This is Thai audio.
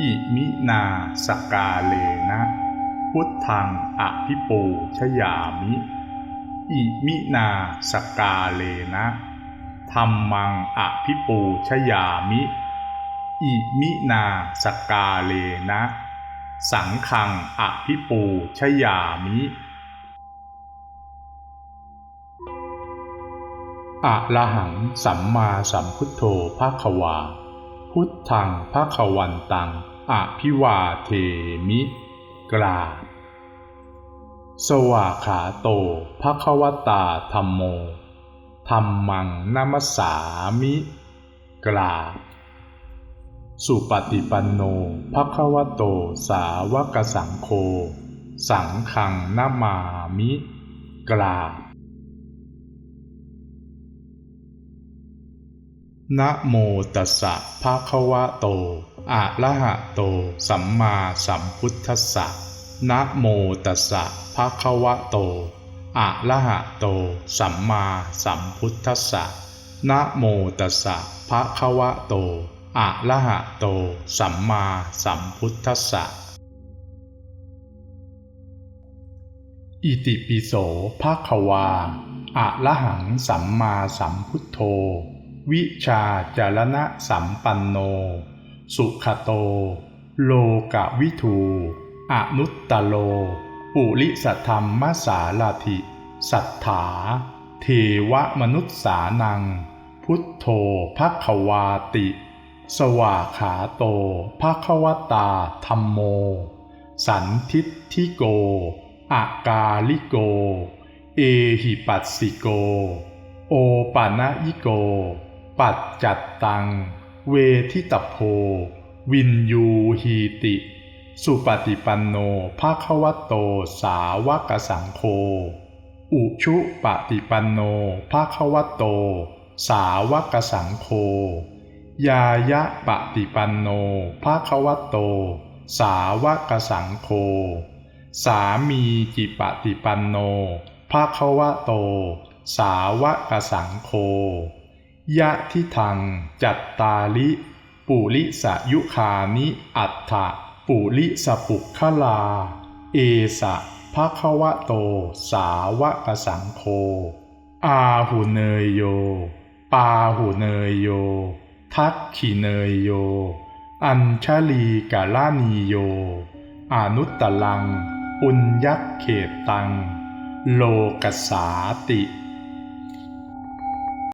อิมินาสกาเลนะ พุทธังอภิปูชยามิ อิมินาสกาเลนะธรรมังอภิปูชยามิ อิมินาสกาเลนะ สังฆังอภิปูชยามิ อะระหังสัมมาสัมพุทโธภาควา พุทธังภาควันตังอภิวาเทมิ กราสวาขาโตภาควตาธรรมโมธรรมังนามัสสามิกราสุปฏิปันโนภควโตสาวกสังโฆ สังฆังนามามิกรา นะโมตัสสะภะคะวะโต อะระหะโต สัมมาสัมพุทธัสสะนะโมตัสสะภะคะวะโต อะระหะโต สัมมาสัมพุทธัสสะนะโมตัสสะภะคะวะโต อะระหะโต สัมมาสัมพุทธัสสะ อิติปิโสภะคะวา อะระหังสัมมาสัมพุทโธ วิชาจารณะสัมปันโน สุขโต โลกวิทูอนุตตโล ปุริสธรรมสาลาธิสัทธา เทวมนุษสานัง พุทโธภควาติ สวาขาโตภควตาธรรมโม สันทิฏฐิโก อากาลิโก เอหิปัสสิโก โอปานะยิโก ปัจจัตตัง เวทิตโพ วินยูหีติ สุปฏิปันโนภาควโตสาวกสังโฆอุชุปฏิปันโนภาควโต สาวกสังโฆยายะปฏิปันโนภาควโต สาวกสังโฆสามีจิปฏิปันโนภาควโต สาวกสังโฆ ยะทิทัง จัตตาลิ ปุริสยุคานิอัฏฐะปุริสปุคลา เอสะภะคะวะโต สาวกสังโฆอาหุเนยโย ปาหุเนยโย ทักขิเนยโย อัญชลีกาลานีโย อนุตตลัง ปุญญักเขตตัง โลกัสสาติ